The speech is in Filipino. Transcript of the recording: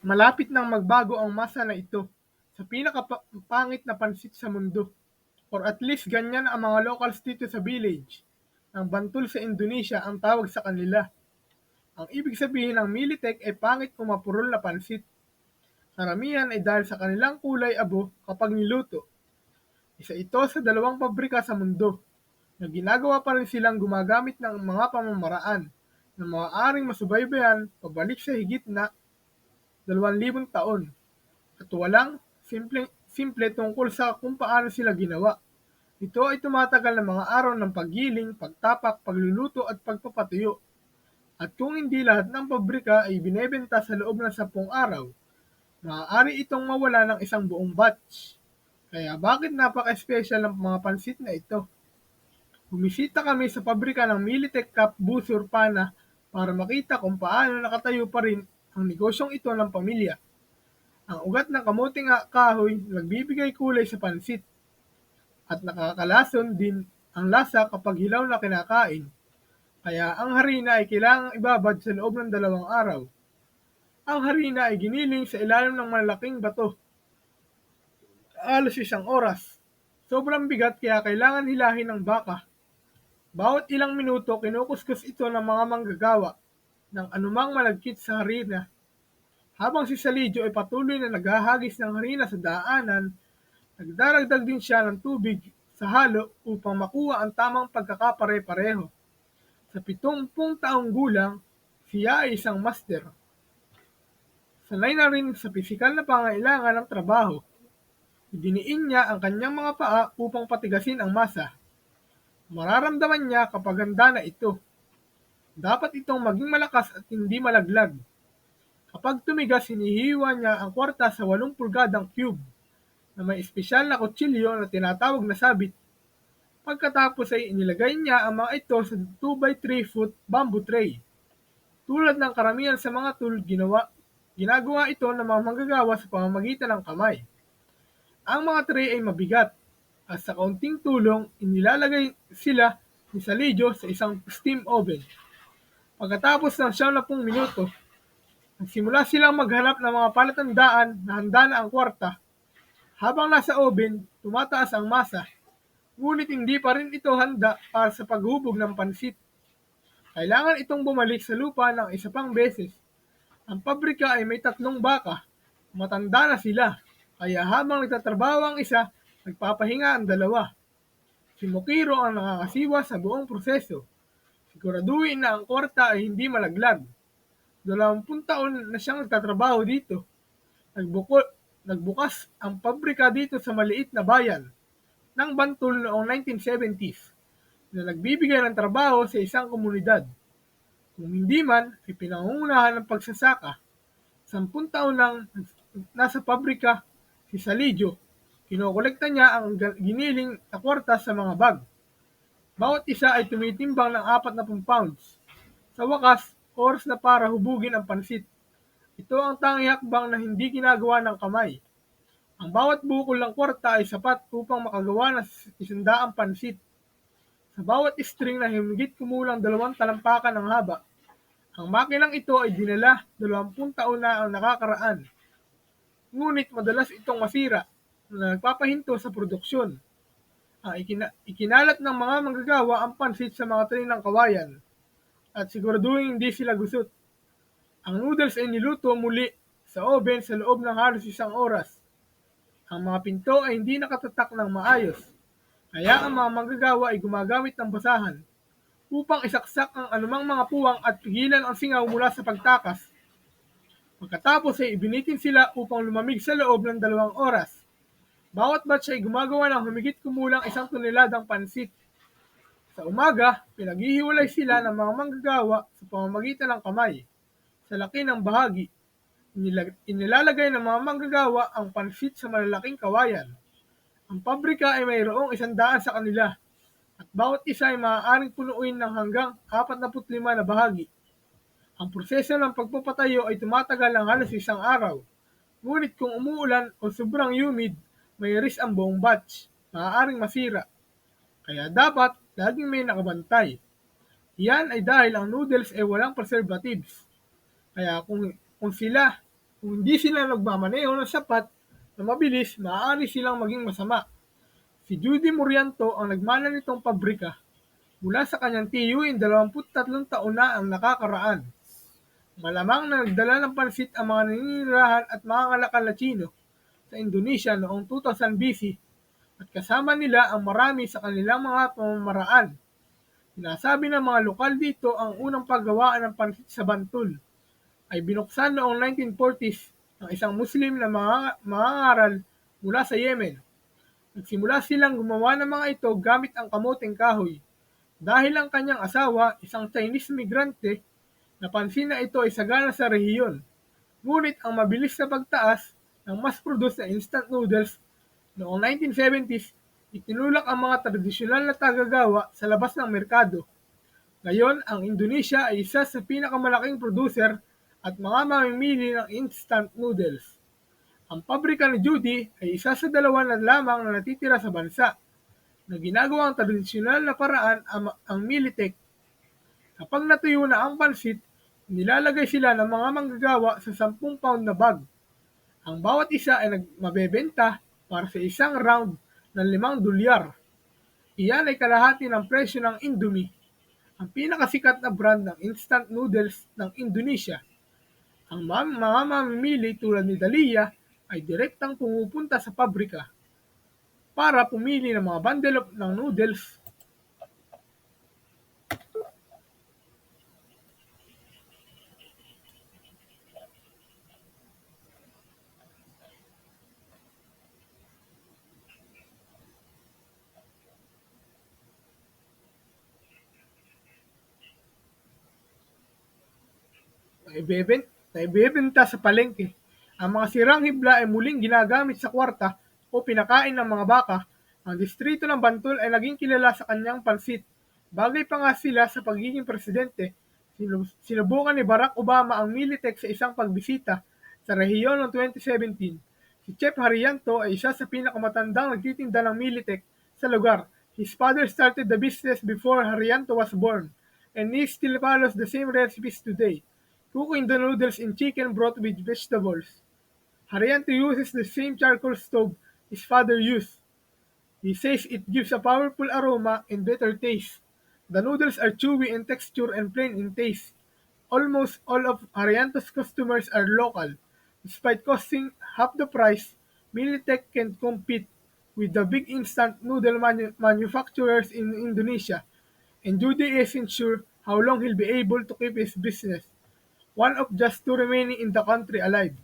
Malapit nang magbago ang masa na ito sa pinakapangit na pansit sa mundo. Or at least ganyan ang mga locals dito sa village ng Bantul sa Indonesia ang tawag sa kanila. Ang ibig sabihin ng Militek ay pangit o mapurol na pansit. Karamihan ay dahil sa kanilang kulay abo kapag niluto. Isa ito sa dalawang pabrika sa mundo na ginagawa pa rin silang gumagamit ng mga pamamaraan na maaaring masubaybayan pabalik sa higit na 2,000 taon at walang simple, simple tungkol sa kung paano sila ginawa. Ito ay tumatagal ng mga araw ng paggiling, pagtapak, pagluluto at pagpapatuyo. At kung hindi lahat ng pabrika ay binebenta sa loob ng 10 araw, maaari itong mawala ng isang buong batch. Kaya bakit napaka-special ng mga pansit na ito? Bumisita kami sa pabrika ng Militech Cup Busur Pana para makita kung paano nakatayo pa rin ang negosyong ito ng pamilya. Ang ugat ng kamuting kahoy nagbibigay kulay sa pansit at nakakalason din ang lasa kapag hilaw na kinakain. Kaya ang harina ay kailangang ibabad sa loob ng dalawang araw. Ang harina ay giniling sa ilalim ng malaking bato. Alos isang oras. Sobrang bigat kaya kailangan hilahin ng baka. Bawat ilang minuto kinukuskus ito ng mga manggagawa ng anumang malagkit sa harina. Habang si Salijo ay patuloy na naghahagis ng harina sa daanan, nagdaragdag din siya ng tubig sa halo upang makuha ang tamang pagkakapare-pareho. Sa pitongpung taong gulang, siya ay isang master. Sanay na rin sa pisikal na pangailangan ng trabaho. Idiniin niya ang kanyang mga paa upang patigasin ang masa. Mararamdaman niya kapag handa na ito. Dapat itong maging malakas at hindi malaglag. Kapag tumigas, hinihiwa niya ang kwarta sa 8 pulgadang cube na may espesyal na kutsilyo na tinatawag na sabit. Pagkatapos ay inilagay niya ang mga ito sa 2x3 foot bamboo tray. Tulad ng karamihan sa mga tool, ginawa, ginagawa ito ng mga manggagawa sa pamamagitan ng kamay. Ang mga tray ay mabigat at sa kaunting tulong, inilalagay sila ni Salijo sa isang steam oven. Pagkatapos ng 70 minuto, nagsimula silang maghanap ng mga palatandaan na handa na ang kwarta. Habang nasa oven, tumataas ang masa. Ngunit hindi pa rin ito handa para sa paghubog ng pansit. Kailangan itong bumalik sa lupa ng isa pang beses. Ang pabrika ay may tatlong baka. Matanda na sila. Kaya habang nagtatrabaho ang isa, nagpapahinga ang dalawa. Si Mokiro ang nakakasiwa sa buong proseso. Siguraduhin na ang kwarta ay hindi malaglag. Dalawampung taon na siyang nagtatrabaho dito. Nagbuko, nagbukas ang pabrika dito sa maliit na bayan ng Bantul noong 1970s na nagbibigay ng trabaho sa isang komunidad. Kung hindi man, ay pinangungunahan ng pagsasaka. Sampung taon nang nasa pabrika si Salijo, kinokolekta niya ang giniling na kwarta sa mga bag. Bawat isa ay tumitimbang ng 40 pounds. Sa wakas, oras na para hubugin ang pansit. Ito ang tanging hakbang na hindi ginagawa ng kamay. Ang bawat bukol ng kwarta ay sapat upang makagawa ng isandaang pansit. Sa bawat string na humigit kumulang dalawang talampakan ng haba, ang makinang ito ay dinala 20 taon na ang nakakaraan. Ngunit madalas itong masira na nagpapahinto sa produksyon. Ang ikina- ikinalat ng mga manggagawa ang pansit sa mga tray ng kawayan at siguraduhin hindi sila gusot. Ang noodles ay niluto muli sa oven sa loob ng halos isang oras. Ang mga pinto ay hindi nakatatak ng maayos, kaya ang mga manggagawa ay gumagamit ng basahan upang isaksak ang anumang mga puwang at pigilan ang singaw mula sa pagtakas. Pagkatapos ay ibinitin sila upang lumamig sa loob ng dalawang oras. Bawat batch ay gumagawa ng humigit kumulang isang toneladang pansit. Sa umaga, pinaghihiwalay sila ng mga manggagawa sa pamamagitan ng kamay. Sa laki ng bahagi, inilalagay ng mga manggagawa ang pansit sa malalaking kawayan. Ang pabrika ay mayroong isandaan sa kanila at bawat isa ay maaaring punuin ng hanggang 45 na bahagi. Ang proseso ng pagpapatayo ay tumatagal ng halos isang araw. Ngunit kung umuulan o sobrang humid, may risk ang buong batch. Maaaring masira. Kaya dapat laging may nakabantay. Yan ay dahil ang noodles ay walang preservatives. Kaya kung, kung sila Kung hindi sila nagmamaneho ng sapat na mabilis, maaari silang maging masama. Si Judy Murianto ang nagmana nitong pabrika mula sa kanyang tiyuin 23 taon na ang nakakaraan. Malamang na nagdala ng pansit ang mga naninirahan at mga Chino sa Indonesia noong 2000 BC at kasama nila ang marami sa kanilang mga pamamaraan. Sinasabi ng mga lokal dito ang unang paggawaan ng pansit sa Bantul ay binuksan noong 1940s ng isang Muslim na mga mangangaral mula sa Yemen. Nagsimula silang gumawa ng mga ito gamit ang kamoteng kahoy. Dahil ang kanyang asawa, isang Chinese migrante, napansin na ito ay sagana sa rehiyon. Ngunit ang mabilis na pagtaas ng mass-produced na instant noodles noong 1970s, itinulak ang mga tradisyonal na tagagawa sa labas ng merkado. Ngayon, ang Indonesia ay isa sa pinakamalaking producer at mga mamimili ng instant noodles. Ang pabrika ni Judy ay isa sa dalawa na lamang na natitira sa bansa na ginagawang tradisyonal na paraan ang, ang Militech. Kapag natuyo na ang pansit, nilalagay sila ng mga manggagawa sa 10 pound na bag. Ang bawat isa ay mabebenta para sa isang round ng 5 dolyar. Iyan ay kalahati ng presyo ng Indomie, ang pinakasikat na brand ng instant noodles ng Indonesia. Ang mga mamimili tulad ni Dalia ay direktang pumupunta sa pabrika para pumili ng mga bundle ng noodles na ibebenta, na ibebenta sa palengke. Ang mga sirang hibla ay muling ginagamit sa kwarta o pinakain ng mga baka. Ang distrito ng Bantul ay naging kilala sa kanyang pansit. Bagay pa nga sila sa pagiging presidente. Sinubukan ni Barack Obama ang Militech sa isang pagbisita sa rehiyon noong 2017. Si Chef Haryanto ay isa sa pinakamatandang nagtitinda ng Militech sa lugar. His father started the business before Haryanto was born, and he still follows the same recipes today, cooking the noodles in chicken broth with vegetables. Haryanto uses the same charcoal stove his father used. He says it gives a powerful aroma and better taste. The noodles are chewy in texture and plain in taste. Almost all of Haryanto's customers are local. Despite costing half the price, Militech can compete with the big instant noodle manu- manufacturers in Indonesia, and Judy isn't sure how long he'll be able to keep his business, one of just two remaining in the country alive.